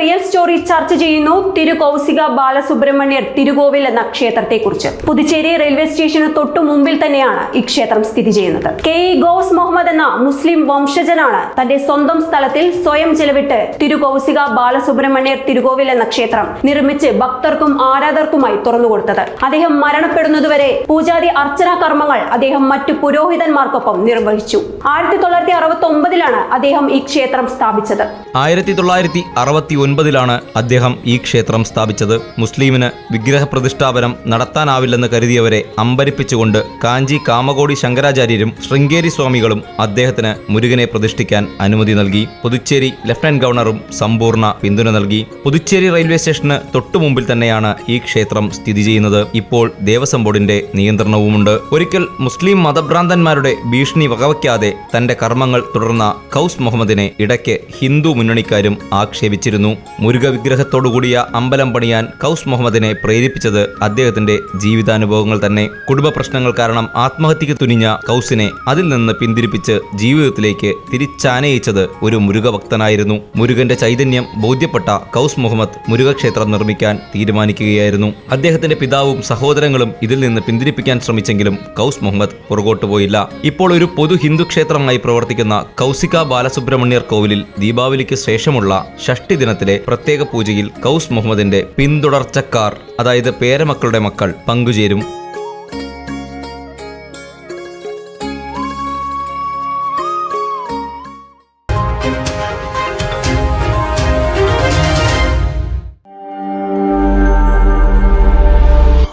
Real story ചർച്ച ചെയ്യുന്നു തിരുകൗസിക ബാലസുബ്രഹ്മണ്യർ തിരുകോവിൽ എന്ന ക്ഷേത്രത്തെക്കുറിച്ച്. പുതുച്ചേരി റെയിൽവേ സ്റ്റേഷന് തൊട്ടു മുമ്പിൽ തന്നെയാണ് ഈ ക്ഷേത്രം സ്ഥിതി ചെയ്യുന്നത്. കെ ഇ ഗോസ് മുഹമ്മദ് എന്ന മുസ്ലിം വംശജനാണ് തന്റെ സ്വന്തം സ്ഥലത്തിൽ സ്വയം ചെലവിട്ട് തിരുകൗസിക ബാലസുബ്രഹ്മണ്യർ തിരുകോവിൽ എന്ന ക്ഷേത്രം നിർമ്മിച്ച് ഭക്തർക്കും ആരാധകർക്കുമായി തുറന്നുകൊടുത്തത്. അദ്ദേഹം മരണപ്പെടുന്നതുവരെ പൂജാതി അർച്ചനാ കർമ്മങ്ങൾ അദ്ദേഹം മറ്റു പുരോഹിതന്മാർക്കൊപ്പം നിർവഹിച്ചു. ആയിരത്തി തൊള്ളായിരത്തി അറുപത്തി ഒമ്പതിലാണ് അദ്ദേഹം ഈ ക്ഷേത്രം സ്ഥാപിച്ചത്. ആയിരത്തി തൊള്ളായിരത്തി അറുപത്തി ഒൻപതിലാണ് അദ്ദേഹം ഈ ക്ഷേത്രം സ്ഥാപിച്ചത്. മുസ്ലിമിന് വിഗ്രഹ പ്രതിഷ്ഠാപനം നടത്താനാവില്ലെന്ന് കരുതിയവരെ അമ്പരിപ്പിച്ചുകൊണ്ട് കാഞ്ചി കാമകോടി ശങ്കരാചാര്യരും ശൃംഗേരി സ്വാമികളും അദ്ദേഹത്തിന് മുരുകനെ പ്രതിഷ്ഠിക്കാൻ അനുമതി നൽകി. പുതുച്ചേരി ലഫ്റ്റനന്റ് ഗവർണറും സമ്പൂർണ പിന്തുണ നൽകി. പുതുച്ചേരി റെയിൽവേ സ്റ്റേഷന് തൊട്ടു മുമ്പിൽ തന്നെയാണ് ഈ ക്ഷേത്രം സ്ഥിതി ചെയ്യുന്നത്. ഇപ്പോൾ ദേവസ്വം ബോർഡിന്റെ നിയന്ത്രണവുമുണ്ട്. ഒരിക്കൽ മുസ്ലിം മതഭ്രാന്തന്മാരുടെ ഭീഷണി വകവയ്ക്കാതെ തന്റെ കർമ്മങ്ങൾ തുടർന്ന കൗസ് മുഹമ്മദിനെ ഇടയ്ക്ക് ഹിന്ദു മുന്നണിക്കാരും ആക്ഷേപിച്ചിരുന്നു. മുരുക വിഗ്രഹത്തോടുകൂടിയ അമ്പലം പണിയാൻ കൗസ് മുഹമ്മദിനെ പ്രേരിപ്പിച്ചത് അദ്ദേഹത്തിന്റെ ജീവിതാനുഭവങ്ങൾ തന്നെ. കുടുംബ പ്രശ്നങ്ങൾ കാരണം ആത്മഹത്യക്ക് തുനിഞ്ഞ കൗസിനെ അതിൽ നിന്ന് പിന്തിരിപ്പിച്ച് ജീവിതത്തിലേക്ക് തിരിച്ചാനയിച്ചത് ഒരു മുരുക ഭക്തനായിരുന്നു മുരുകന്റെ ചൈതന്യം ബോധ്യപ്പെട്ട കൗസ് മുഹമ്മദ് മുരുകക്ഷേത്രം നിർമ്മിക്കാൻ തീരുമാനിക്കുകയായിരുന്നു. അദ്ദേഹത്തിന്റെ പിതാവും സഹോദരങ്ങളും ഇതിൽ നിന്ന് പിന്തിരിപ്പിക്കാൻ ശ്രമിച്ചെങ്കിലും കൗസ് മുഹമ്മദ് പുറകോട്ടു പോയില്ല. ഇപ്പോൾ ഒരു പൊതു ഹിന്ദു ക്ഷേത്രമായി പ്രവർത്തിക്കുന്ന കൗസിക ബാലസുബ്രഹ്മണ്യർ കോവിലിൽ ദീപാവലിക്ക് ശേഷമുള്ള ഷഷ്ടി ദിനത്തിലെ പ്രത്യേക പൂജയിൽ കൗസ് മുഹമ്മദിന്റെ പിന്തുടർച്ചക്കാർ അതായത് പേരമക്കളുടെ മക്കൾ പങ്കുചേരും.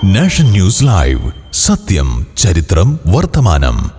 Nation news live. സത്യം ചരിത്രം വർത്തമാനം.